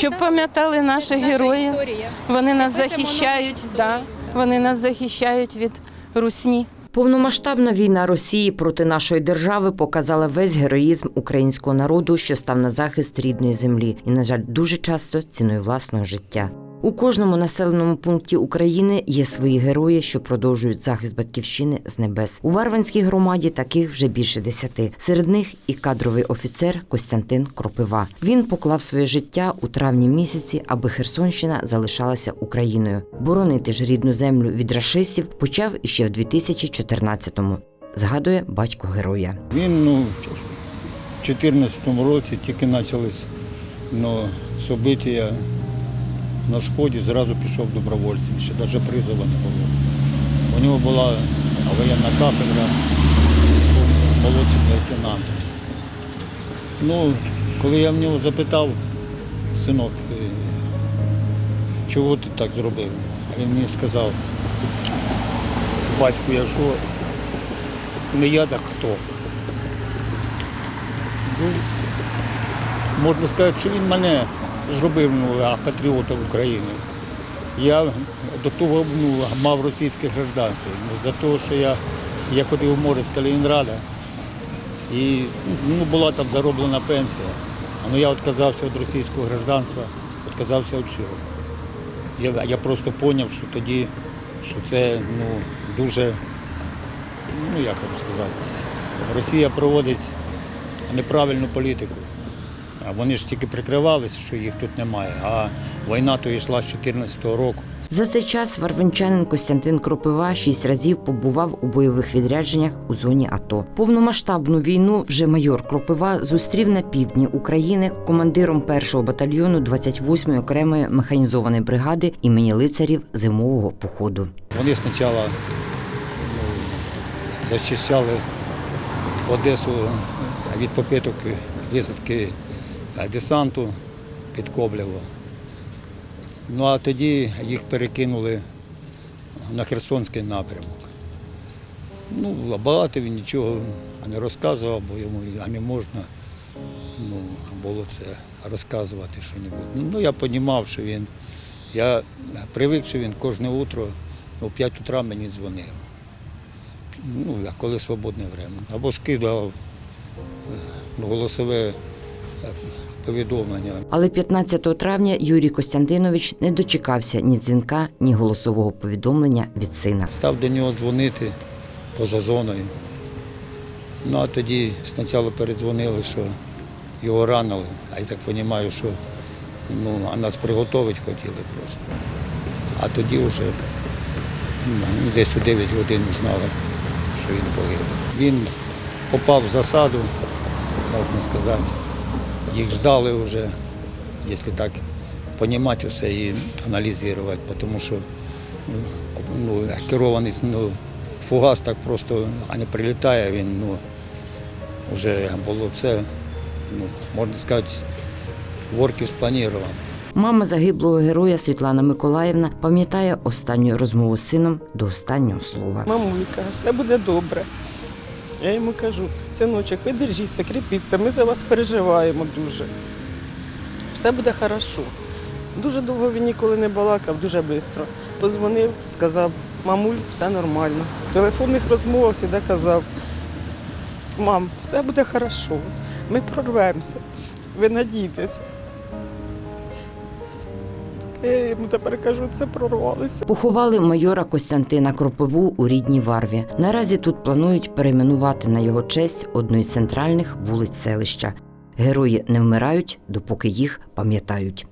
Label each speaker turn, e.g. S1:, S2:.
S1: Щоб пам'ятали наших героїв, вони нас захищають, да, вони нас захищають від русні.
S2: Повномасштабна війна Росії проти нашої держави показала весь героїзм українського народу, що став на захист рідної землі, і, на жаль, дуже часто ціною власного життя. У кожному населеному пункті України є свої герої, що продовжують захист батьківщини з небес. У Варванській громаді таких вже більше десяти. Серед них і кадровий офіцер Костянтин Кропива. Він поклав своє життя у травні місяці, аби Херсонщина залишалася Україною. Боронити ж рідну землю від рашистів почав іще в 2014-му. Згадує батько героя.
S3: Він ну, в 2014 році тільки почались ну, события на сході, зразу пішов добровольцем, ще навіть призову не було. У нього була воєнна кафедра, молодшим лейтенантом. Ну, коли я в нього запитав, синок, е, чого ти так зробив? Він мені сказав, батьку, я що, не я так хто. Ну, можна сказати, що він мене зробив ну, а, патріотом України. Я до того ну, мав російське гражданство. Ну, за те, що я, я ходив в море з Калінінграда і ну, була там зароблена пенсія. Ну, я відказався від російського гражданства, відказався від всього. Я, я просто зрозумів, що тоді, що це ну, дуже, ну як вам сказати, Росія проводить неправильну політику. Вони ж тільки прикривалися, що їх тут немає. А війна то йшла з 2014 року.
S2: За цей час варвинчанин Костянтин Кропива шість разів побував у бойових відрядженнях у зоні АТО. Повномасштабну війну вже майор Кропива зустрів на півдні України командиром першого батальйону 28-ї окремої механізованої бригади імені лицарів зимового походу.
S3: Вони спочатку ну, зачищали Одесу від попиток висадки десанту під Коблево. Ну а тоді їх перекинули на Херсонський напрямок. Ну, а багато він нічого не розказував, бо йому і не можна ну, було це розказувати щось. Ну, я розумів, що він, я привик, що він кожне утро о 5 утра мені дзвонив. Ну, коли свободне время. Або скидав е, ну, голосове е, повідомлення.
S2: Але 15 травня Юрій Костянтинович не дочекався ні дзвінка, ні голосового повідомлення від сина.
S3: Став до нього дзвонити поза зоною. Ну а тоді спочатку передзвонили, що його ранили, а я так розумію, що ну, а нас приготувати хотіли просто. А тоді вже ну, десь у 9 годин знали, що він погиб. Він попав в засаду, можна сказати. Їх ждали вже, якщо так розуміти все і аналізувати, тому що ну, керований ну, фугас так просто а не прилітає, він ну, вже було це, ну, можна сказати, ворків спланірував.
S2: Мама загиблого героя Світлана Миколаївна пам'ятає останню розмову з сином до останнього слова.
S4: Мамулька, все буде добре. Я йому кажу, синочок, ви держіться, кріпіться, ми за вас переживаємо дуже. Все буде хорошо. Дуже довго він ніколи не балакав, дуже швидко. Позвонив, сказав, мамуль, все нормально. В телефонних розмовах завжди казав, мам, все буде хорошо, ми прорвемося, ви надійтеся. Я йому тепер кажу, це прорвалося.
S2: Поховали майора Костянтина Кропову у рідній Варві. Наразі тут планують перейменувати на його честь одну із центральних вулиць селища. Герої не вмирають, допоки їх пам'ятають.